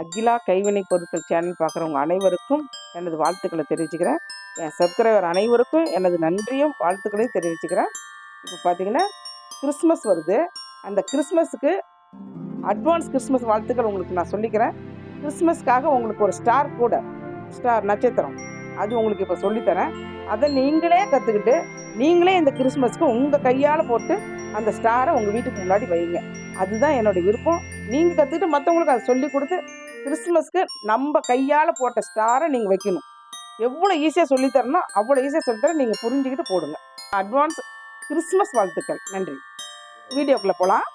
அகிலா கைவினை பொருட்கள் சேனல் பார்க்குறவங்க அனைவருக்கும் எனது வாழ்த்துக்களை தெரிவிச்சுக்கிறேன். என் சப்ஸ்கிரைபர் அனைவருக்கும் எனது நன்றியும் வாழ்த்துக்களையும் தெரிவிச்சுக்கிறேன். இப்போ பார்த்தீங்கன்னா கிறிஸ்மஸ் வருது. அந்த கிறிஸ்மஸுக்கு அட்வான்ஸ் கிறிஸ்மஸ் வாழ்த்துக்கள் உங்களுக்கு நான் சொல்லிக்கிறேன். கிறிஸ்மஸ்க்காக உங்களுக்கு ஒரு ஸ்டார் கூட ஸ்டார் நட்சத்திரம் அது உங்களுக்கு இப்போ சொல்லித்தரேன். அதை நீங்களே கற்றுக்கிட்டு நீங்களே இந்த கிறிஸ்மஸ்க்கு உங்கள் கையால் போட்டு அந்த ஸ்டாரை உங்கள் வீட்டுக்கு முன்னாடி வைங்க. அதுதான் என்னோடய விருப்பம். நீங்கள் கற்றுக்கிட்டு மற்றவங்களுக்கு அதை சொல்லி கொடுத்து கிறிஸ்மஸ்க்கு நம்ம கையால் போட்ட ஸ்டாரை நீங்கள் வைக்கணும். எவ்வளோ ஈஸியாக சொல்லித்தரணும் அவ்வளோ ஈஸியாக சொல்லித்தர நீங்கள் புரிஞ்சுக்கிட்டு போடுங்க. அட்வான்ஸ் கிறிஸ்மஸ் வாழ்த்துக்கள். நன்றி. வீடியோக்குள்ளே போகலாம்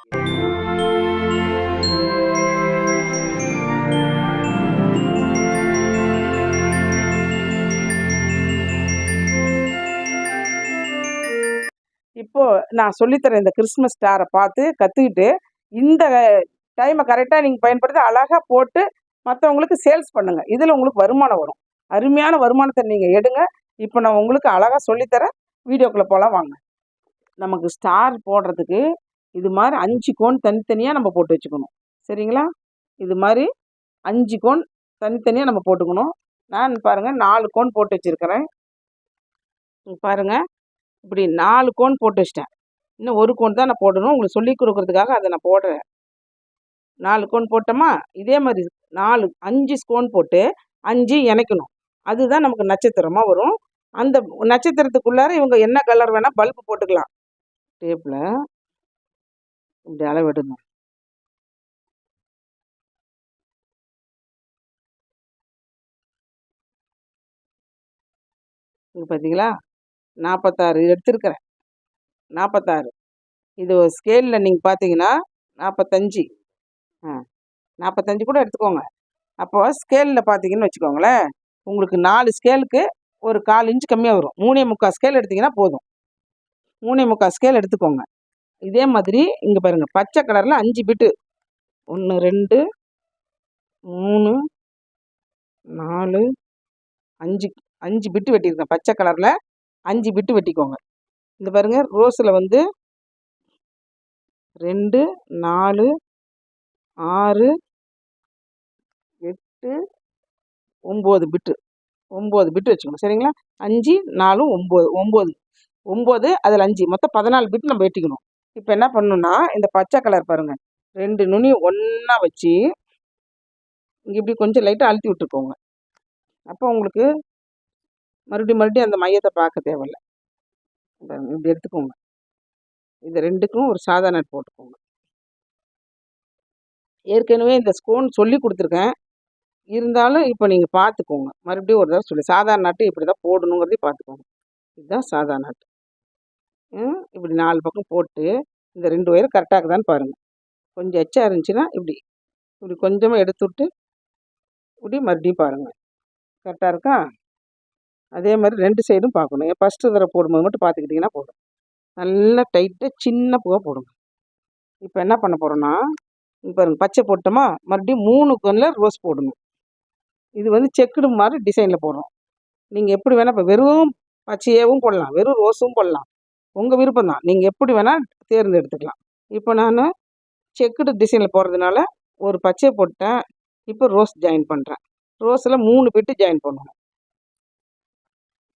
நான் சொல்லித்தரேன் இந்த கிறிஸ்மஸ் ஸ்டாரை பார்த்து கற்றுக்கிட்டு இந்த டைமை கரெக்டாக நீங்கள் பயன்படுத்தி அழகாக போட்டு மற்றவங்களுக்கு சேல்ஸ் பண்ணுங்கள் இதில் உங்களுக்கு வருமானம் வரும். அருமையான வருமானத்தை நீங்கள் எடுங்க. இப்போ நான் உங்களுக்கு அழகாக சொல்லித்தரேன் வீடியோக்குள்ளே போகலாம் வாங்க. நமக்கு ஸ்டார் போடுறதுக்கு இது மாதிரி அஞ்சு கோன் தனித்தனியாக நம்ம போட்டு வச்சுக்கணும். சரிங்களா? இது மாதிரி அஞ்சு கோன் தனித்தனியாக நம்ம போட்டுக்கணும். நான் பாருங்கள் நாலு கோன் போட்டு வச்சுருக்கிறேன். பாருங்கள் இப்படி நாலு கோன் போட்டு வச்சிட்டேன். இன்னும் ஒரு கோன் தான் நான் போடணும். உங்களுக்கு சொல்லி கொடுக்குறதுக்காக அதை நான் போடுறேன். நாலு கோன் போட்டோமா? இதே மாதிரி நாலு அஞ்சு ஸ்கோன் போட்டு அஞ்சு இணைக்கணும். அதுதான் நமக்கு நட்சத்திரமாக வரும். அந்த நட்சத்திரத்துக்குள்ளார இவங்க என்ன கலர் வேணால் பல்பு போட்டுக்கலாம். டேப்பில் இப்படி அளவிடணும். இங்கே பார்த்தீங்களா நாற்பத்தாறு எடுத்திருக்கிறேன். நாற்பத்தாறு இது ஸ்கேலில் நீங்கள் பார்த்தீங்கன்னா நாற்பத்தஞ்சி ஆ நாற்பத்தஞ்சு கூட எடுத்துக்கோங்க. அப்போ ஸ்கேலில் பார்த்தீங்கன்னு வச்சுக்கோங்களேன் உங்களுக்கு நாலு ஸ்கேலுக்கு ஒரு கால் இன்ச்சு கம்மியாக வரும். மூணே முக்கால் ஸ்கேல் எடுத்திங்கன்னா போதும். மூணே முக்கால் ஸ்கேல் எடுத்துக்கோங்க. இதே மாதிரி இங்கே பாருங்கள் பச்சை கலரில் அஞ்சு பிட்டு ஒன்று ரெண்டு மூணு நாலு அஞ்சு அஞ்சு பிட்டு வெட்டியிருக்கேன் பச்சை கலரில் அஞ்சு பிட்டு வெட்டிக்கோங்க. இந்த பாருங்கள் ரோஸில் வந்து ரெண்டு நாலு ஆறு எட்டு ஒம்பது பிட்டு. ஒம்பது பிட்டு வச்சுக்கணும் சரிங்களா? அஞ்சு நாலு ஒம்பது ஒம்பது. ஒம்பது அதில் அஞ்சு. மொத்தம் பதினாலு பிட்டு நம்ம வெட்டிக்கணும். இப்போ என்ன பண்ணணும்னா இந்த பச்சை கலர் பாருங்கள் ரெண்டு நுனி ஒன்றா வச்சு இங்கே இப்படி கொஞ்சம் லைட்டாக அழுத்தி விட்டுக்கோங்க. அப்போ உங்களுக்கு மறுபடியும் மறுபடியும் அந்த மையத்தை பார்க்க தேவையில்ல. இப்படி எடுத்துக்கோங்க. இது ரெண்டுக்கும் ஒரு சாதா நட் போட்டுக்கோங்க. ஏற்கனவே இந்த ஸ்கோன் சொல்லி கொடுத்துருக்கேன். இருந்தாலும் இப்போ நீங்கள் பார்த்துக்கோங்க. மறுபடியும் ஒரு தடவை சொல்லி. சாதாரண நாட்டு இப்படி தான் போடணுங்கிறதையும் பார்த்துக்கோங்க. இதுதான் சாதா நாட்டு. இப்படி நாலு பக்கம் போட்டு இந்த ரெண்டு ஒயரும் கரெக்டாக இருக்குதான்னு பாருங்கள் கொஞ்சம் எச்சா இருந்துச்சுன்னா இப்படி. இப்படி கொஞ்சமாக எடுத்து விட்டு இப்படி மறுபடியும் பாருங்கள் கரெக்டாக இருக்கா? அதே மாதிரி ரெண்டு சைடும் பார்க்கணும். ஃபஸ்ட்டு தடவை போடும்போது மட்டும் பார்த்துக்கிட்டிங்கன்னா போதும். நல்லா டைட்டாக சின்ன பூவாக போடுங்க. இப்போ என்ன பண்ண போகிறோன்னா பாருங்கள் பச்சை போட்டோமா மறுபடியும் மூணு கண்ணில் ரோஸ் போடணும். இது வந்து செக்குடு மாதிரி டிசைனில் போடுறோம். நீங்கள் எப்படி வேணால் இப்போ வெறும் பச்சையாகவும் போடலாம் வெறும் ரோஸும் போடலாம். உங்கள் விருப்பம் தான். நீங்கள் எப்படி வேணால் தேர்ந்தெடுத்துக்கலாம். இப்போ நான் செக்குடு டிசைனில் போடுறதுனால ஒரு பச்சை போட்டேன். இப்போ ரோஸ் ஜாயின் பண்ணுறேன் ரோஸில் மூணு பிட்டு ஜாயின் பண்ணணும்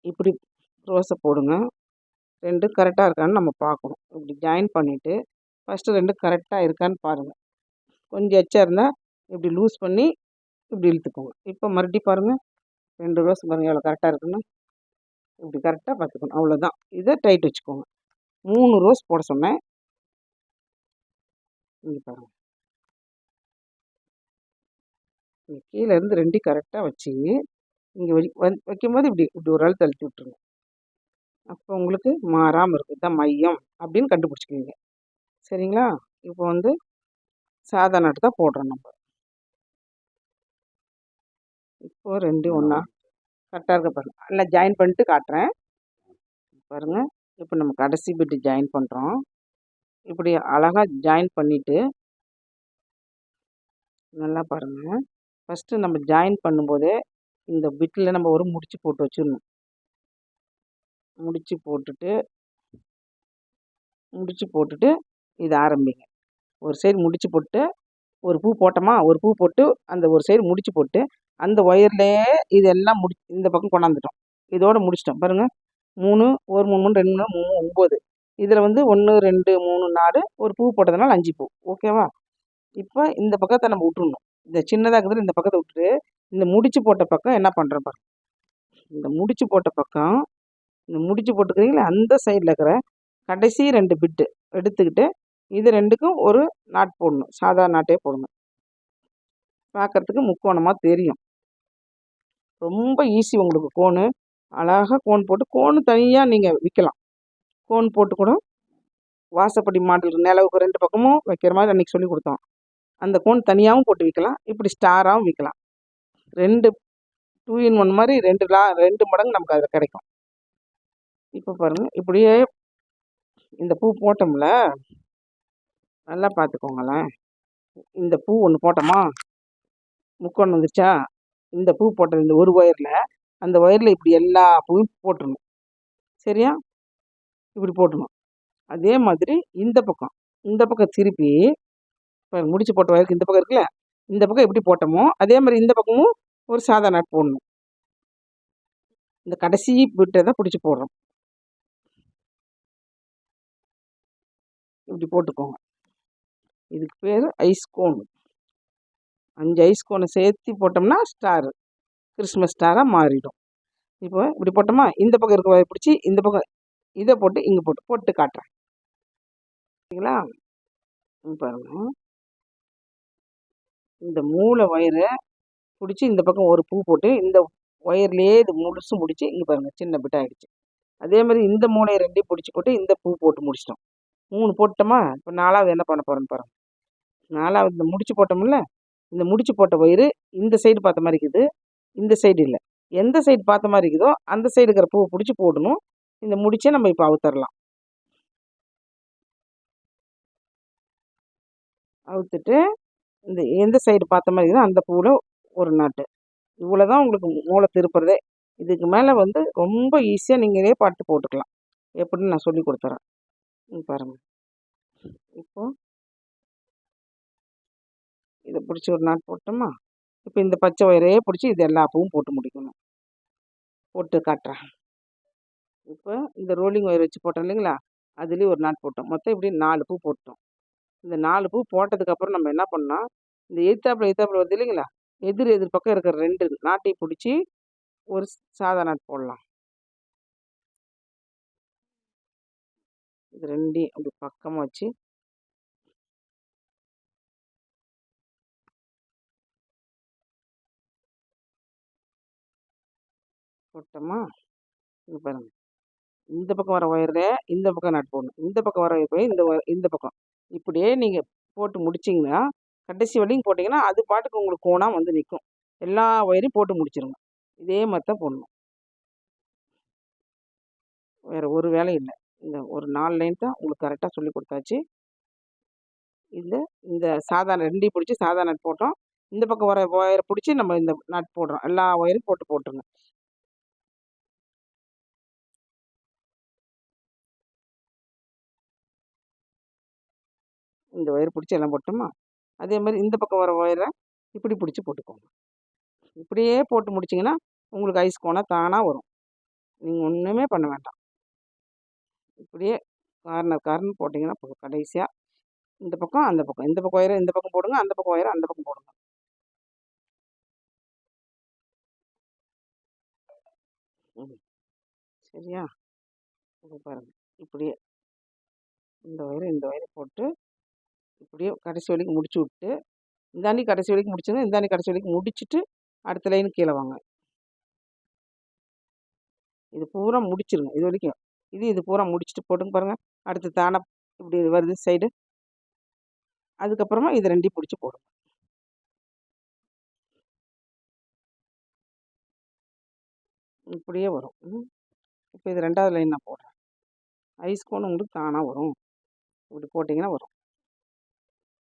இப்படி ரோஸை போடுங்க. ரெண்டு கரெக்டாக இருக்கான்னு நம்ம பார்க்கணும். இப்படி ஜாயின் பண்ணிவிட்டு ஃபஸ்ட்டு ரெண்டு கரெக்டாக இருக்கான்னு பாருங்கள் கொஞ்சம் எச்சா இருந்தால் இப்படி லூஸ் பண்ணி இப்படி இழுத்துக்கோங்க. இப்போ மறுபடியும் பாருங்கள் ரெண்டு ரோஸ் பாருங்கள் எவ்வளோ கரெக்டாக இருக்குன்னு. இப்படி கரெக்டாக பார்த்துக்கணும். அவ்வளோதான் இதை டைட் வச்சுக்கோங்க. மூணு ரோஸ் போட சொன்னேன். இங்கே பாருங்கள் கீழேருந்து ரெண்டையும் கரெக்டாக வச்சு இங்கே வை வந்து வைக்கும்போது இப்படி இப்படி ஒரு ஆள் தள்ளி விட்ருங்க அப்போ உங்களுக்கு மாறாமல் இருக்குது தான் மையம் அப்படின்னு கண்டுபிடிச்சிக்குவீங்க. சரிங்களா? இப்போ வந்து சாதா நட்டு தான் போடுறோம் நம்ம. இப்போது ரெண்டு ஒன்றா கரெக்டாக இருக்க பாருங்கள் நல்லா ஜாயின் பண்ணிட்டு காட்டுறேன். பாருங்கள் இப்போ நம்ம கடைசி பிட்டு ஜாயின் பண்ணுறோம் இப்படி அழகாக ஜாயின் பண்ணிவிட்டு நல்லா பாருங்கள் ஃபஸ்ட்டு நம்ம ஜாயின் பண்ணும்போதே இந்த பிட்டில் நம்ம ஒரு முடிச்சு போட்டு வச்சிடணும். முடிச்சு போட்டுட்டு முடிச்சு போட்டுட்டு இதை ஆரம்பிங்க. ஒரு சைடு முடிச்சு போட்டு ஒரு பூ போட்டோமா ஒரு பூ போட்டு அந்த ஒரு சைடு முடிச்சு போட்டு அந்த ஒயர்லேயே இதெல்லாம் முடி இந்த பக்கம் கொண்டாந்துட்டோம். இதோடு முடிச்சிட்டோம். பாருங்கள் மூணு ஒரு மூணு மூணு ரெண்டு மூணு மூணு ஒம்பது இதில் வந்து ஒன்று ரெண்டு மூணு நாலு ஒரு பூ போட்டதுனால அஞ்சு பூ. ஓகேவா? இப்போ இந்த பக்கத்தை நம்ம விட்டுருணும் இந்த சின்னதாக இருக்கிறது இந்த பக்கத்தை விட்டுட்டு இந்த முடிச்சு போட்ட பக்கம் என்ன பண்ணுறோம் பாருங்க இந்த முடிச்சு போட்ட பக்கம் இந்த முடிச்சு போட்டுக்கிறீங்களே அந்த சைடில் இருக்கிற கடைசி ரெண்டு பிட்டு எடுத்துக்கிட்டு இது ரெண்டுக்கும் ஒரு நாட் போடணும். சாதா நாட்டே போடணும். பார்க்குறதுக்கு முக்கோணமாக தெரியும். ரொம்ப ஈஸி உங்களுக்கு கோனு அழகாக கோன் போட்டு கோனு தனியாக நீங்கள் விற்கலாம் கோன் போட்டு கூட வாசப்படி மாடல் நிலவுக்கு ரெண்டு பக்கமும் வைக்கிற மாதிரி அன்றைக்கி சொல்லி கொடுத்தோம். அந்த கோன் தனியாகவும் போட்டு விற்கலாம் இப்படி ஸ்டாராகவும் விற்கலாம் ரெண்டு டூ இன் ஒன் மாதிரி ரெண்டு லா ரெண்டு மடங்கு நமக்கு அதில் கிடைக்கும். இப்போ பாருங்கள் இப்படியே இந்த பூ போட்டோம்ல நல்லா பார்த்துக்கோங்களேன். இந்த பூ ஒன்று போட்டோமா? முக்கொன்று வந்துச்சா இந்த பூ போட்டது இந்த ஒரு ஒயரில் அந்த ஒயரில் இப்படி எல்லா பூவும் போட்டுடணும். சரியா? இப்படி போட்டுடணும். அதே மாதிரி இந்த பக்கம் இந்த பக்கம் திருப்பி இப்போ முடிச்சு போட்ட ஒயருக்கு இந்த பக்கம் இருக்குல்ல? இந்த பக்கம் எப்படி போட்டோமோ அதே மாதிரி இந்த பக்கமும் ஒரு சாதா நாட் போடணும். இந்த கடைசி விட்டை தான் பிடிச்சி போடுறோம். இப்படி போட்டுக்கோங்க. இதுக்கு பேர் ஐஸ் கோன் அஞ்சு ஐஸ் கோனை சேர்த்து போட்டோம்னா ஸ்டாரு கிறிஸ்மஸ் ஸ்டாராக மாறிடும். இப்போ இப்படி போட்டோமா இந்த பக்கம் இருக்க பிடிச்சி இந்த பக்கம் இதை போட்டு இங்கே போட்டு போட்டு காட்டுறேன். சரிங்களா? பாருங்கள் இந்த மூளை ஒயரை பிடிச்சி இந்த பக்கம் ஒரு பூ போட்டு இந்த ஒயர்லேயே இது முழுசும் முடிச்சு இங்கே பாருங்கள் சின்ன பிட் ஆகிடுச்சு அதே மாதிரி இந்த மூளையை ரெண்டையும் பிடிச்சி போட்டு இந்த பூ போட்டு முடிச்சிட்டோம். மூணு போட்டோமா இப்போ நாலாவது என்ன பண்ண போகிறோன்னு பாருங்கள் நாலாவது இந்த முடிச்சு போட்டோம்ல இந்த முடிச்சு போட்ட ஒயரு இந்த சைடு பார்த்த மாதிரி இருக்குது இந்த சைடு இல்லை. எந்த சைடு பார்த்த மாதிரி இருக்குதோ அந்த சைடு இருக்கிற பூவை பிடிச்சி போடணும். இந்த முடிச்சே நம்ம இப்போ அவுத்தரலாம். அவுத்துட்டு இந்த எந்த சைடு பார்த்த மாதிரி இருக்குதோ அந்த பூவில் ஒரு நாட்டு. இவ்வளோ தான் உங்களுக்கு மூளை திருப்புறதே. இதுக்கு மேலே வந்து ரொம்ப ஈஸியாக நீங்களே பாட்டு போட்டுக்கலாம். எப்படின்னு நான் சொல்லி கொடுத்துறேன். பாருங்கள் இப்போது இதை பிடிச்சி ஒரு நாட் போட்டோமா? இப்போ இந்த பச்சை ஒயரையே பிடிச்சி இது எல்லா பூவும் போட்டு முடிக்கணும். போட்டு காட்டுறேன். இப்போ இந்த ரோலிங் ஒயர் வச்சு போட்டோம் இல்லைங்களா? அதுலேயும் ஒரு நாட் போட்டோம். மொத்தம் இப்படி நாலு பூ போட்டோம். இந்த நாலு பூ போட்டதுக்கப்புறம் நம்ம என்ன பண்ணால் இந்த எய்த்தாப்பில் எய்த்தாப்பில் வருது இல்லைங்களா? எதிர் எதிர் பக்கம் இருக்கிற ரெண்டு நாட்டை பிடிச்சி ஒரு சாதா நாட் போடலாம். இது ரெண்டையும் அப்படி பக்கமாக வச்சு போட்டோமா? இங்கே பாருங்கள் இந்த பக்கம் வர ஒயரில் இந்த பக்கம் நாட் போடணும். இந்த பக்கம் வர ஒயர் இந்த இந்த பக்கம். இப்படியே நீங்கள் போட்டு முடிச்சிங்கன்னா கடைசி வரையும் போட்டிங்கன்னா அது பாட்டுக்கு உங்களுக்கு கோணாக வந்து நிற்கும் எல்லா ஒயரையும் போட்டு முடிச்சிருங்க. இதே மாதிரி தான் போடணும். வேறு ஒரு வேலையும் இல்லை. இந்த ஒரு நாலு லைன் தான் உங்களுக்கு கரெக்டாக சொல்லி கொடுத்தாச்சு. இந்த இந்த சாதாரண ரெண்டையும் பிடிச்சி சாதா நட் போட்டோம். இந்த பக்கம் வர ஒயரை பிடிச்சி நம்ம இந்த நட் போடுறோம். எல்லா ஒயரும் போட்டு போட்டுருங்க. இந்த ஒயர் பிடிச்சி எல்லாம் போட்டோமா? அதே மாதிரி இந்த பக்கம் வர ஒயரை இப்படி பிடிச்சி போட்டுக்கோங்க. இப்படியே போட்டு முடிச்சிங்கன்னா உங்களுக்கு ஐஸ் கோணம் தானாக வரும். நீங்கள் ஒன்றுமே பண்ண வேண்டாம். இப்படியே கார்னர் கார்னர் போட்டிங்கன்னா போதும் கடைசியாக இந்த பக்கம் அந்த பக்கம். இந்த பக்கம் ஒயரை இந்த பக்கம் போடுங்க அந்த பக்கம் ஒயரை அந்த பக்கம் போடுங்க. சரியா? பாருங்கள் இப்படியே. இந்த ஒயரை இந்த ஒயரை போட்டு இப்படியே கடைசி வரைக்கும் முடிச்சு விட்டு இந்தாண்டி கடைசி வரைக்கும் முடிச்சுங்க இந்தாண்டி கடைசி வரைக்கும் முடிச்சுட்டு அடுத்த லைன் கீழே வாங்க. இது பூரா முடிச்சிருங்க இது வரைக்கும். இது இது பூரா முடிச்சுட்டு போட்டுங்க பாருங்கள் அடுத்து தானே இப்படி வருது சைடு அதுக்கப்புறமா இது ரெண்டையும் பிடிச்சி போடுங்க. இப்படியே வரும். இப்போ இது ரெண்டாவது லைன் நான் போடுறேன். ஐஸ் கோன் உங்களுக்கு தானாக வரும். இப்படி போட்டிங்கன்னா வரும்.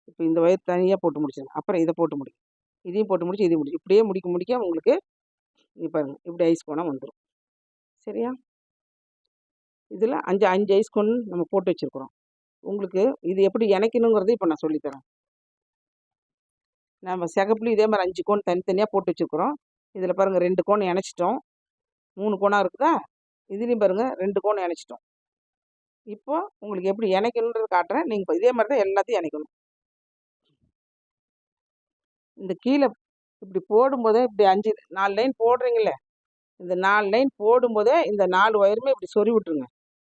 இப்போ இந்த ஒயர் தனியாக போட்டு முடிச்சிடுங்க அப்புறம் இதை போட்டு முடியும் இதையும் போட்டு முடிச்சு இதையும் முடிச்சு. இப்படியே முடிக்க முடிக்க உங்களுக்கு இங்கே பாருங்கள் இப்படி ஐஸ் கோனாக வந்துடும் சரியா? இதில் அஞ்சு அஞ்சு ஐஸ் கோன் நம்ம போட்டு வச்சுருக்குறோம். உங்களுக்கு இது எப்படி இணைக்கணுங்கிறது இப்போ நான் சொல்லித்தரேன். நம்ம சிகப்புலையும் இதே மாதிரி அஞ்சு கோன் தனித்தனியாக போட்டு வச்சுருக்குறோம். இதில் பாருங்கள் ரெண்டு கோன் இணைச்சிட்டோம். மூணு கோனாக இருக்குதா? இதுலேயும் பாருங்கள் ரெண்டு கோன் இணைச்சிட்டோம். இப்போ உங்களுக்கு எப்படி இணைக்கணுன்றது காட்டுறேன். நீங்கள் இதே மாதிரி தான் எல்லாத்தையும் இணைக்கணும். இந்த கீழே இப்படி போடும்போதே இப்படி அஞ்சு நாலு லைன் போடுறீங்களே இந்த நாலு லைன் போடும்போதே இந்த நாலு ஒயருமே இப்படி சொறி விட்டுருங்க.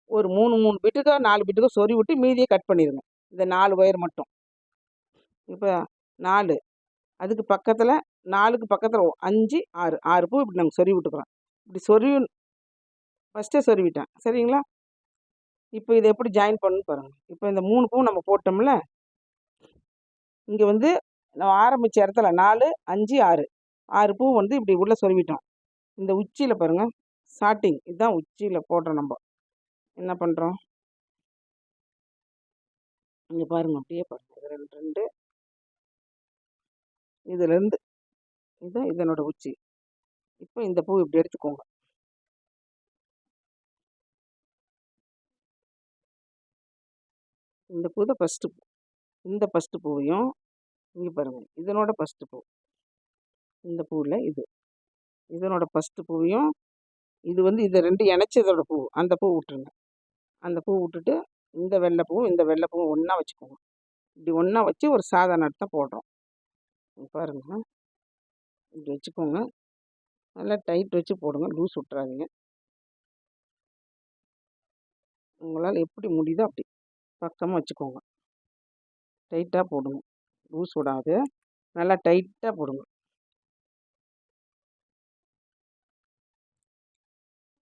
ஒரு மூணு மூணு பிட்டுக்கோ நாலு பிட்டுக்கோ சொறி விட்டு மீதியை கட் பண்ணிடுங்க இந்த நாலு ஒயர் மட்டும். இப்போ நாலு அதுக்கு பக்கத்தில் நாலுக்கு பக்கத்தில் அஞ்சு ஆறு ஆறு பூ இப்படி நாங்கள் சொறி விட்டுக்கிறோம். இப்படி சொறி ஃபஸ்ட்டே சொருவிட்டேன். சரிங்களா? இப்போ இதை எப்படி ஜாயின் பண்ணுன்னு பாருங்கள் இப்போ இந்த மூணு பூ நம்ம போட்டோம்ல இங்கே வந்து நம்ம ஆரம்பித்த இடத்துல நாலு அஞ்சு ஆறு. ஆறு பூ வந்து இப்படி உள்ளே சொருவிட்டோம். இந்த உச்சியில் பாருங்கள் ஸ்டார்டிங் இதுதான் உச்சியில் போடுறோம் நம்ம. என்ன பண்ணுறோம் இங்கே பாருங்கள் அப்படியே பாருங்கள் இது ரெண்டு. ரெண்டு இதுலேருந்து இதுதான் இதனோட உச்சி. இப்போ இந்த பூ இப்படி எடுத்துக்கோங்க. இந்த பூ தான் ஃபஸ்ட்டு பூ. இந்த ஃபஸ்ட்டு பூவையும் இங்கே பாருங்கள் இதனோட ஃபஸ்ட்டு பூ. இந்த பூவில் இது. இதனோட ஃபஸ்ட்டு பூவையும் இது வந்து இதை ரெண்டு இணைச்சதோட பூ. அந்த பூ விட்டுருங்க. அந்த பூ விட்டுட்டு இந்த வெள்ளை பூவும் இந்த வெள்ளை பூவும் ஒன்றா வச்சுக்கோங்க. இப்படி ஒன்றா வச்சு ஒரு சாதா தான் போடுறோம். பாருங்க. இப்படி வச்சுக்கோங்க. நல்லா டைட் வச்சு போடுங்க. லூஸ் விட்றாதீங்க உங்களால் எப்படி முடியுதோ அப்படி பக்கமாக வச்சுக்கோங்க. டைட்டாக போடுங்க லூஸ் விடாது. நல்லா டைட்டாக போடுங்க.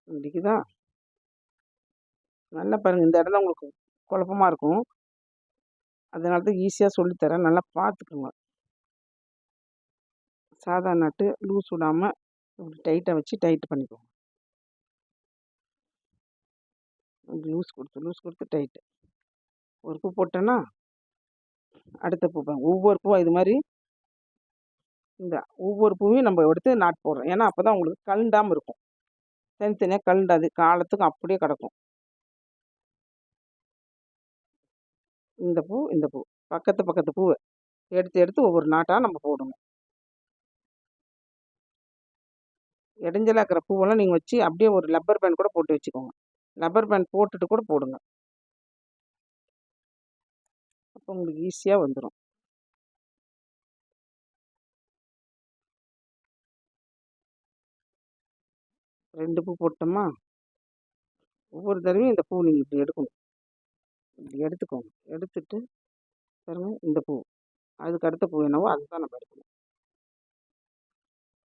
முடிக்குதா நல்லா பாருங்கள் இந்த இடம் தான் உங்களுக்கு குழப்பமாக இருக்கும். அதனால தான் ஈஸியாக சொல்லித்தரேன் நல்லா பார்த்துக்குங்க சாதா நட்டு லூஸ் விடாமல் இப்படி டைட்டாக வச்சு டைட் பண்ணிக்கோங்க. இப்படி லூஸ் கொடுத்து லூஸ் கொடுத்து டைட்டு. ஒரு பூ போட்டேன்னா அடுத்த பூ ஒவ்வொரு பூவும் இது மாதிரி இந்த ஒவ்வொரு பூவையும் நம்ம எடுத்து நாட்டு போடுறோம். ஏன்னா அப்போ தான் உங்களுக்கு கலண்டாமல் இருக்கும். தனித்தனியாக கலண்டாது காலத்துக்கும் அப்படியே கிடக்கும். இந்த பூ இந்த பூ. பக்கத்து பக்கத்து பூவை எடுத்து எடுத்து ஒவ்வொரு நாட்டாக நம்ம போடணும். இடைஞ்சலாக இருக்கிற பூவெல்லாம் நீங்கள் வச்சு அப்படியே ஒரு லப்பர் பேண்ட் கூட போட்டு வச்சுக்கோங்க. லப்பர் பேண்ட் போட்டுட்டு கூட போடுங்க. அப்போ உங்களுக்கு ஈஸியாக வந்துடும் ரெண்டு பூ போட்டோமா? ஒவ்வொரு தடவையும் இந்த பூ நீங்கள் இப்படி எடுக்கணும். இப்படி எடுத்துக்கோங்க. எடுத்துட்டு பாருங்க இந்த பூ. அதுக்கு அடுத்த பூ என்னவோ அதுதான் நம்ம எடுக்கணும்.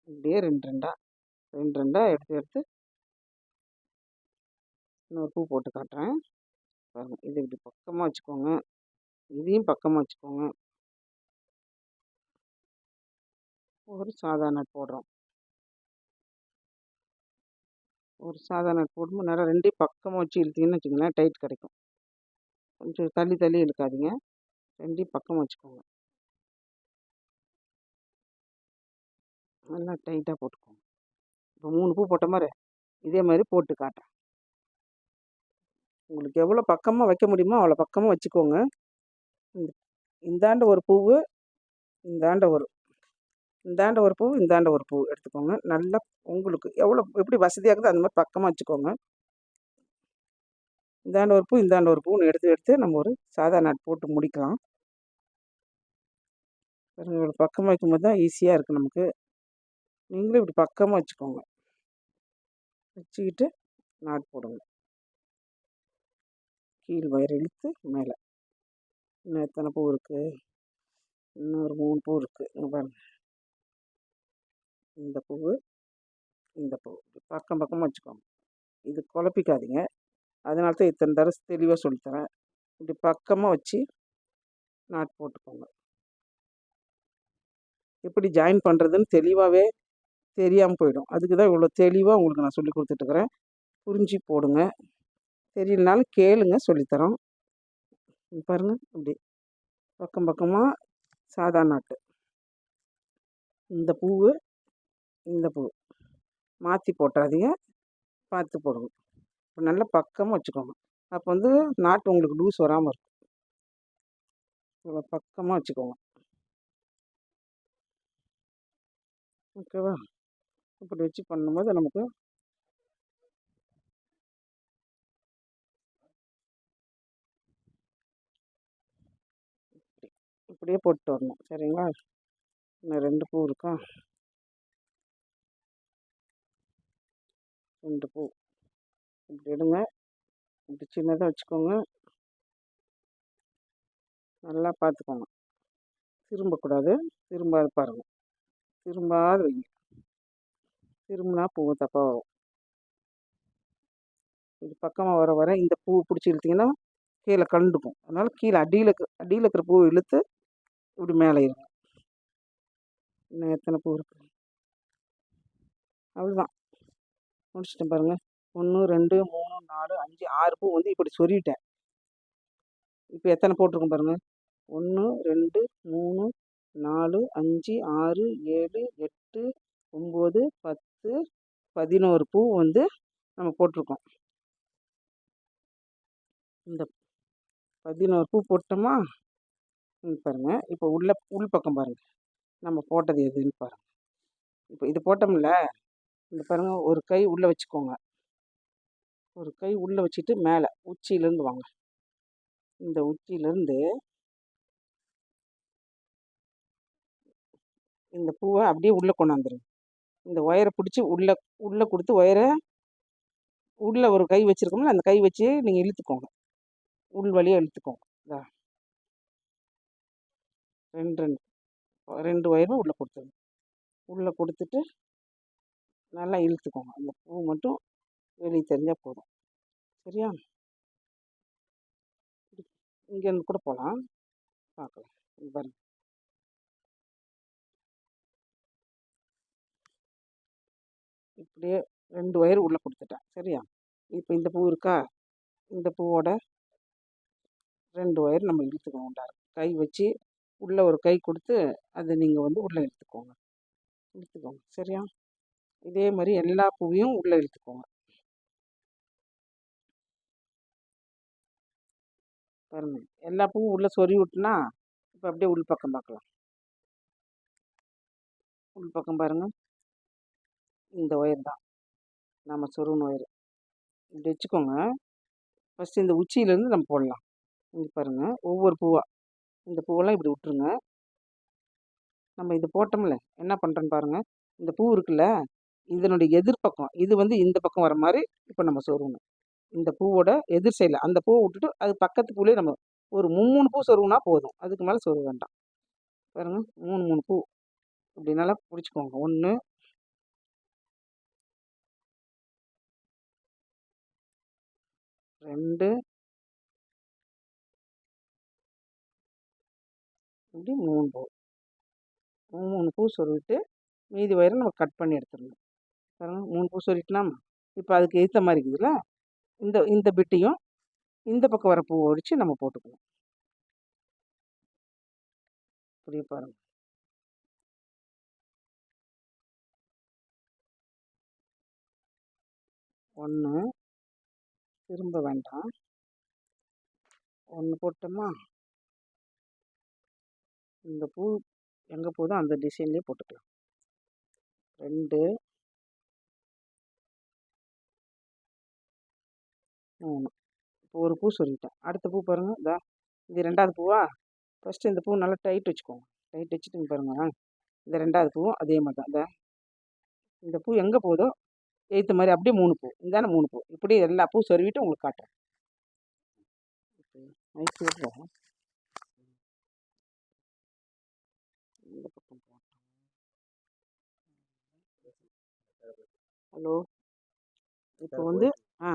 இப்படியே ரெண்டு ரெண்டாக ரெண்டு ரெண்டாக எடுத்து எடுத்து இன்னொரு பூ போட்டு காட்டுறேன். பாருங்கள் இது இப்படி பக்கமாக வச்சுக்கோங்க. இதையும் பக்கமாக வச்சுக்கோங்க. ஒரு சாதா போடுறோம். ஒரு சாதா நட் போடும்போது நேரம் ரெண்டையும் பக்கமாக வச்சு இழுத்தீங்கன்னு வச்சுக்கோங்களேன் டைட் கிடைக்கும். கொஞ்சம் தள்ளி தள்ளி இழுக்காதீங்க. ரெண்டையும் பக்கமாக வச்சுக்கோங்க. நல்லா டைட்டாக போட்டுக்கோங்க. இப்போ மூணு பூ போட்ட மாதிரி இதே மாதிரி போட்டு காட்டுறேன். உங்களுக்கு எவ்வளோ பக்கமாக வைக்க முடியுமோ அவ்வளோ பக்கமாக வச்சுக்கோங்க. இந்தாண்ட ஒரு பூவு இந்தாண்ட ஒரு இந்தாண்ட ஒரு பூ இந்தாண்ட ஒரு பூ எடுத்துக்கோங்க. நல்லா உங்களுக்கு எவ்வளோ எப்படி வசதியாக இருக்குதோ அந்த மாதிரி பக்கமாக வச்சுக்கோங்க. இந்தாண்ட ஒரு பூ இந்தாண்ட ஒரு பூன்னு எடுத்து எடுத்து நம்ம ஒரு சாதா நாட் போட்டு முடிக்கலாம். இவ்வளோ பக்கமாக வைக்கும்போது தான் ஈஸியாக இருக்குது நமக்கு. நீங்களும் இப்படி பக்கமாக வச்சுக்கோங்க. வச்சுக்கிட்டு நாட் போடுங்க. கீழ் வயிறு இழுத்து மேலே. இன்னும் எத்தனை பூ இருக்குது இன்னும் ஒரு மூணு பூ இருக்குது இங்கே பாருங்கள் இந்த பூவு இந்த பூ. பக்கம் பக்கமாக வச்சுக்கோங்க. இது குழப்பிக்காதீங்க. அதனால தான் இத்தனை தடவை தெளிவாக சொல்லித்தரேன். இப்படி பக்கமாக வச்சு நாட் போட்டுக்கோங்க. எப்படி ஜாயின் பண்ணுறதுன்னு தெளிவாகவே தெரியாமல் போயிடும். அதுக்கு தான் இவ்வளோ தெளிவாக உங்களுக்கு நான் சொல்லி கொடுத்துட்ருக்குறேன் புரிஞ்சு போடுங்க. தெரியலனாலும் கேளுங்க சொல்லித்தரோம். பாருங்கள் இப்படி பக்கம் பக்கமாக சாதா நாட்டு. இந்த பூவு இந்த பூ மாற்றி போட்டுறாதீங்க பார்த்து போடுங்க. இப்போ நல்லா பக்கமாக வச்சுக்கோங்க. அப்போ வந்து நாட்டு உங்களுக்கு லூஸ் வராமல் இருக்கும். இவ்வளோ பக்கமாக வச்சுக்கோங்க. ஓகேவா? இப்படி வச்சு பண்ணும்போது நமக்கு அப்படியே போட்டு வரணும். சரிங்களா? இன்னும் ரெண்டு பூ இருக்கா? ரெண்டு பூ. இப்படி எடுங்க. இப்படி சின்னதாக வச்சுக்கோங்க. நல்லா பார்த்துக்கோங்க. திரும்பக்கூடாது. திரும்பாது பாருங்கள் திரும்பாது வைங்க. திரும்பினா பூ தப்பாக வரும். இது பக்கமாக வர வர இந்த பூ பிடிச்சி இழுத்திங்கன்னா கீழே கலண்டுக்கும் அதனால் கீழே அடியில் அடியில் இருக்கிற பூவை இழுத்து இப்படி மேலே இருங்க இன்னும் எத்தனை பூ இருக்குது அவ்வளோதான் முடிச்சிட்டேன் பாருங்கள் ஒன்று ரெண்டு மூணு நாலு அஞ்சு ஆறு பூ வந்து இப்படி சொருவிட்டேன் இப்போ எத்தனை போட்டிருக்கோம் பாருங்கள் ஒன்று ரெண்டு மூணு நாலு அஞ்சு ஆறு ஏழு எட்டு ஒம்பது பத்து பதினோரு பூ வந்து நம்ம போட்டிருக்கோம். இந்த பதினோரு பூ போட்டோமா? பாருங்கள் இப்போ உள்ள உள் பக்கம் பாருங்கள் நம்ம போட்டது எதுன்னு பாருங்கள் இப்போ இது போட்டோம்ல இந்த பாருங்கள் ஒரு கை உள்ளே வச்சுக்கோங்க. ஒரு கை உள்ளே வச்சுட்டு மேலே உச்சியிலேருந்து வாங்க. இந்த உச்சியிலேருந்து இந்த பூவை அப்படியே உள்ளே கொண்டாந்துருங்க இந்த ஒயரை பிடிச்சி உள்ளே உள்ளே கொடுத்து ஒயரை உள்ளே ஒரு கை வச்சுருக்கோம்ல அந்த கை வச்சு நீங்கள் இழுத்துக்கோங்க. உள் வழியாக இழுத்துக்கோங்க. இதா. ரெண்டு ரெண்டு. ரெண்டு ஒயரும் உள்ளே கொடுத்துருங்க. உள்ளே கொடுத்துட்டு நல்லா இழுத்துக்கோங்க. அந்த பூ மட்டும் வெளியே தெரிஞ்சால் போதும். சரியா? இங்கேருந்து கூட போகலாம் பார்க்கலாம். பாருங்க. இப்படியே ரெண்டு ஒயர் உள்ளே கொடுத்துட்டேன். சரியா? இப்போ இந்த பூ இருக்கா? இந்த பூவோட ரெண்டு ஒயர் நம்ம இழுத்துக்கணும். உண்டாரு கை வச்சு உள்ளே ஒரு கை கொடுத்து அதை நீங்கள் வந்து உள்ளே இழுத்துக்கோங்க. இழுத்துக்கோங்க. சரியா? இதே மாதிரி எல்லா பூவையும் உள்ளே இழுத்துக்கோங்க. பாருங்கள் எல்லா பூவும் உள்ளே சொறி விட்டுனா இப்போ அப்படியே உள் பக்கம் பார்க்கலாம் உள் பக்கம் பாருங்கள் இந்த ஒயர் தான். நம்ம சொருவன் ஒயர். இப்படி வச்சுக்கோங்க. ஃபஸ்ட்டு இந்த உச்சியிலேருந்து நம்ம போடலாம். இங்கே பாருங்கள் ஒவ்வொரு பூவாக இந்த பூவெல்லாம் இப்படி விட்ருங்க நம்ம இது போட்டோம்ல என்ன பண்ணுறேன்னு பாருங்கள் இந்த பூ இருக்குல்ல இதனுடைய எதிர்ப்பக்கம் இது வந்து இந்த பக்கம் வர மாதிரி இப்போ நம்ம சொருகணும். இந்த பூவோட எதிர் சைடில் அந்த பூவை விட்டுட்டு அது பக்கத்து பூலேயே நம்ம ஒரு மூணு பூ சொருகுனா போதும். அதுக்கு மேலே சொருக வேண்டாம். பாருங்கள் மூணு மூணு பூ. இப்படி நல்லா பிடிச்சிக்கோங்க. ஒன்று ரெண்டு. இப்படி மூணு பூ மூணு பூ சொருவிட்டு மீதி வயிறு நம்ம கட் பண்ணி எடுத்துடணும். பாருங்கள் மூணு பூ சொருவிட்டுனா இப்போ அதுக்கு ஏற்ற மாதிரி இருக்குதுல்ல? இந்த இந்த பிட்டையும் இந்த பக்கம் வர பூ ஒடிச்சு நம்ம போட்டுக்கணும் இப்படி பாருங்கள் ஒன்று திரும்ப வேண்டாம். ஒன்று போட்டோமா? இந்த பூ எங்கே போதோ அந்த டிசைன்லேயே போட்டுக்கலாம். ரெண்டு. மூணு. இப்போ ஒரு பூ சொல்லிட்டேன். அடுத்த பூ பாருங்கள் இதா. இது ரெண்டாவது பூவா? ஃபஸ்ட்டு இந்த பூ நல்லா டைட் வச்சுக்கோங்க. டைட் வச்சுட்டு பாருங்கள் இந்த ரெண்டாவது பூவும் அதே மாதிரி தான் இந்த இந்த பூ எங்கே போதோ? எய்த்து மாதிரி அப்படியே மூணு பூ. இந்தானே மூணு பூ. இப்படி எல்லா பூ சொருவிட்டு உங்களுக்கு காட்டுறேன். ஹலோ. இப்போ வந்து ஆ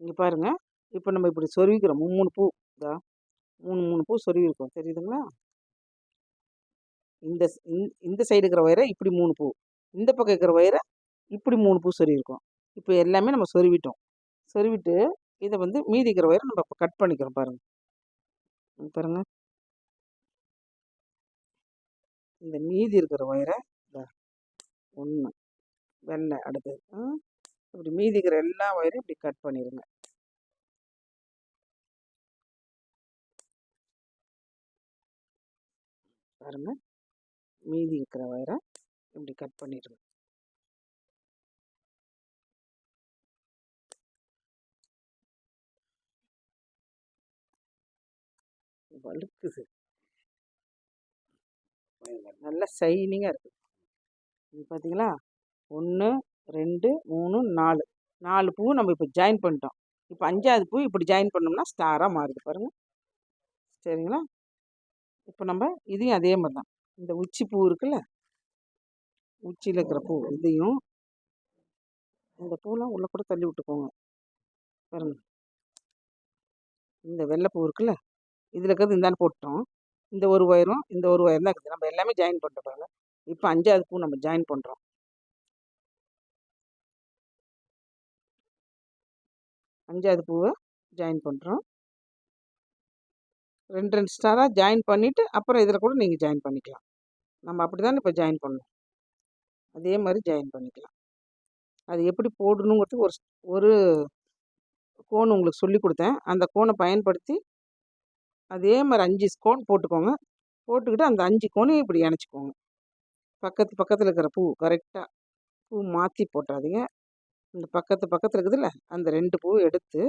இங்கே பாருங்கள் இப்போ நம்ம இப்படி சொருவிக்கிறோம். மூணு பூ இதா? மூணு மூணு பூ சொருவிருக்கோம் தெரியுதுங்களா? இந்த இந்த சைடு இருக்கிற வயரை இப்படி மூணு பூ. இந்த பக்கம் இருக்கிற வயரை இப்படி மூணு பூ சொருவிருக்கோம் இப்போ எல்லாமே நம்ம சொருவிட்டோம். சொருவிட்டு இதை வந்து மீதி இருக்கிற வயரை நம்ம இப்போ கட் பண்ணிக்கிறோம் பாருங்கள் பாருங்கள் இந்த மீதி இருக்கிற ஒயரை ஒன்று வெள்ளை அடுத்து இப்படி மீதி இருக்கிற எல்லா ஒயரும் இப்படி கட் பண்ணிடுங்க பாருங்க. மீதி இருக்கிற ஒயரை இப்படி கட் பண்ணிடுங்க வழுக்குது. நல்லா ஷைனிங்காக இருக்குது இது பார்த்தீங்களா ஒன்று ரெண்டு மூணு நாலு. நாலு பூ நம்ம இப்போ ஜாயின் பண்ணிட்டோம். இப்போ அஞ்சாவது பூ இப்படி ஜாயின் பண்ணோம்னா ஸ்டாராக மாறுது பாருங்கள் சரிங்களா? இப்போ நம்ம இதையும் அதே மாதிரி தான் இந்த உச்சி பூ இருக்குல்ல? உச்சியில் இருக்கிற பூ இதையும் இந்த பூலாம் உள்ளே கூட தள்ளி விட்டுக்கோங்க. பாருங்க. இந்த வெள்ளை பூ இருக்குல்ல? இதில் இருக்கிறது இந்தாலும் போட்டோம். இந்த ஒரு ஒயரும் இந்த ஒரு ஒயர் தான் இருக்குது. நம்ம எல்லாமே ஜாயின் பண்ணிட்டு பாருங்கள் இப்போ அஞ்சாவது பூ நம்ம ஜாயின் பண்ணுறோம் அஞ்சாவது பூவை ஜாயின் பண்ணுறோம் ரெண்டு ரெண்டு ஸ்டாராக ஜாயின் பண்ணிவிட்டு அப்புறம் இதில் கூட நீங்கள் ஜாயின் பண்ணிக்கலாம். நம்ம அப்படி தான் இப்போ ஜாயின் பண்ணணும் அதே மாதிரி ஜாயின் பண்ணிக்கலாம். அது எப்படி போடணுங்கிறது ஒரு ஒரு கோன் உங்களுக்கு சொல்லி கொடுத்தேன். அந்த கோனை பயன்படுத்தி அதே மாதிரி அஞ்சு கோன் போட்டுக்கோங்க. போட்டுக்கிட்டு அந்த அஞ்சு கோனையும் இப்படி இணைச்சிக்கோங்க. பக்கத்து பக்கத்தில் இருக்கிற பூ கரெக்டாக பூ மாற்றி போட்டாதீங்க இந்த பக்கத்து பக்கத்தில் இருக்குதுல்ல அந்த ரெண்டு பூ எடுத்து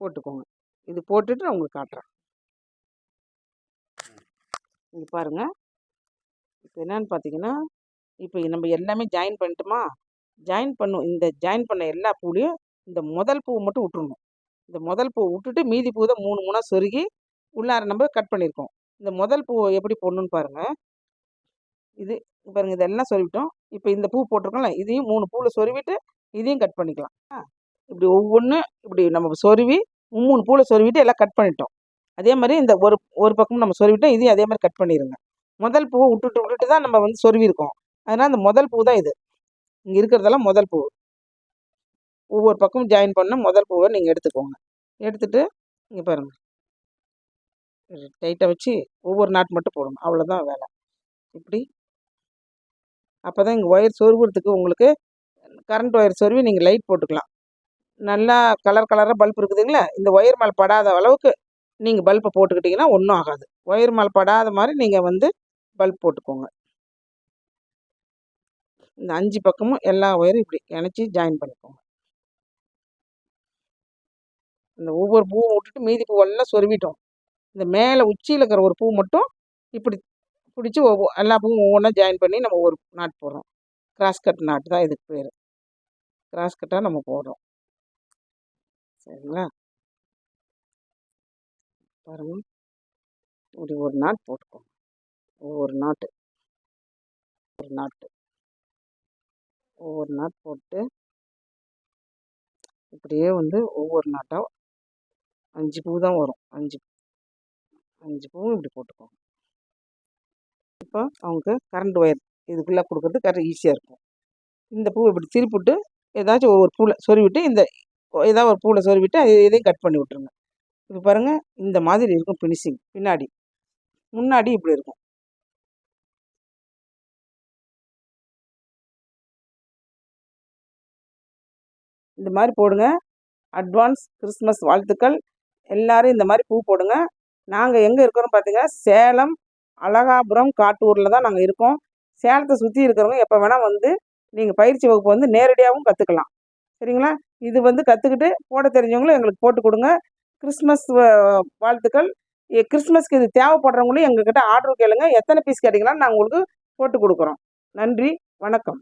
போட்டுக்கோங்க. இது போட்டுட்டு நான் உங்களுக்கு காட்டுறேன். இங்கே பாருங்கள் இப்போ என்னன்னு பார்த்தீங்கன்னா இப்போ நம்ம எல்லாமே ஜாயின் பண்ணிட்டோமா? ஜாயின் பண்ணும் இந்த ஜாயின் பண்ண எல்லா பூலையும் இந்த முதல் பூ மட்டும் விட்டுறணும். இந்த முதல் பூ விட்டுட்டு மீதி பூ தான் மூணு மூணாக சொருகி உள்ளார நம்ம கட் பண்ணியிருக்கோம் இந்த முதல் பூ எப்படி போடணுன்னு பாருங்கள் இது பாருங்கள் இதெல்லாம் சொருவிட்டோம் இப்போ இந்த பூ போட்டிருக்கோம்ல இதையும் மூணு பூவில் சொருவிட்டு இதையும் கட் பண்ணிக்கலாம். இப்படி ஒவ்வொன்று இப்படி நம்ம சொருவி மூணு பூவில் சொருவிட்டு எல்லாம் கட் பண்ணிட்டோம். அதே மாதிரி இந்த ஒரு ஒரு பக்கமும் நம்ம சொருவிட்டோம் இதையும் அதே மாதிரி கட் பண்ணிடுங்க முதல் பூவை விட்டுட்டு விட்டுட்டு தான் நம்ம வந்து சொருவிருக்கோம் அதனால் அந்த முதல் பூ தான் இது. இங்கே இருக்கிறதெல்லாம் முதல் பூ. ஒவ்வொரு பக்கமும் ஜாயின் பண்ண முதல் பூவை நீங்கள் எடுத்துக்கோங்க. எடுத்துகிட்டு இங்கே பாருங்கள் டைட்டாக வச்சு ஒவ்வொரு நாட் மட்டும் போடணும். அவ்வளோதான் வேலை. இப்படி. அப்போ தான் இங்கே ஒயர் சொருகிறதுக்கு உங்களுக்கு கரண்ட் ஒயர் சொருவி நீங்கள் லைட் போட்டுக்கலாம். நல்லா கலர் கலராக பல்ப் இருக்குதுங்களா? இந்த ஒயர் மேலே படாத அளவுக்கு நீங்கள் பல்பை போட்டுக்கிட்டிங்கன்னா ஒன்றும் ஆகாது. ஒயர் மேலே படாத மாதிரி நீங்கள் வந்து பல்ப் போட்டுக்கோங்க. இந்த அஞ்சு பக்கமும் எல்லா ஒயரும் இப்படி இணைச்சி ஜாயின் பண்ணிக்கோங்க. இந்த ஒவ்வொரு பூவும் விட்டுட்டு மீதி பூவெல்லாம் சொருவிட்டோம். இந்த மேலே உச்சியில் இருக்கிற ஒரு பூ மட்டும் இப்படி பிடிச்சி ஒவ்வொரு எல்லா பூவும் ஒவ்வொன்றா ஜாயின் பண்ணி நம்ம ஒரு நாட் போடுறோம். கிராஸ் கட் நாட்டு தான் இதுக்கு பேர். கிராஸ் கட்டாக நம்ம போடுறோம். சரிங்களா? பாருங்கள் இப்படி ஒரு நாட் போட்டுக்கோங்க. ஒவ்வொரு நாட்டு. ஒரு நாட்டு. ஒவ்வொரு நாட் போட்டு இப்படியே வந்து ஒவ்வொரு நாட்டாக அஞ்சு பூ தான் வரும். அஞ்சு அஞ்சு பூவும் இப்படி போட்டுக்கோங்க. இப்போ அவங்க கரண்ட் ஒயர் இதுக்குள்ளே கொடுக்குறது கரெக்டாக ஈஸியாக இருக்கும். இந்த பூவை இப்படி திருப்பிட்டு ஏதாச்சும் ஒவ்வொரு பூவில் சொருவிட்டு இந்த ஏதாவது ஒரு பூவில் சொருவிட்டு இதையும் கட் பண்ணி விட்ருங்க இப்போ பாருங்கள் இந்த மாதிரி இருக்கும் ஃபினிஷிங் பின்னாடி. முன்னாடி இப்படி இருக்கும். இந்த மாதிரி போடுங்க. அட்வான்ஸ் கிறிஸ்மஸ் வாழ்த்துக்கள். எல்லோரும் இந்த மாதிரி பூ போடுங்க. நாங்கள் எங்கே இருக்கிறோம் பார்த்தீங்கன்னா சேலம் அழகாபுரம் காட்டூரில் தான் நாங்கள் இருக்கோம். சேலத்தை சுற்றி இருக்கிறவங்க எப்போ வேணால் வந்து நீங்கள் பயிற்சி வகுப்பு வந்து நேரடியாகவும் கற்றுக்கலாம் சரிங்களா? இது வந்து கற்றுக்கிட்டு போட தெரிஞ்சவங்களும் எங்களுக்கு போட்டு கொடுங்க. கிறிஸ்மஸ் வாழ்த்துக்கள். கிறிஸ்மஸ்க்கு இது தேவைப்படுறவங்களும் எங்ககிட்ட ஆர்டர் கேளுங்க. எத்தனை பீஸ் கேட்டிங்களான்னு நாங்கள் உங்களுக்கு போட்டு கொடுக்குறோம். நன்றி. வணக்கம்.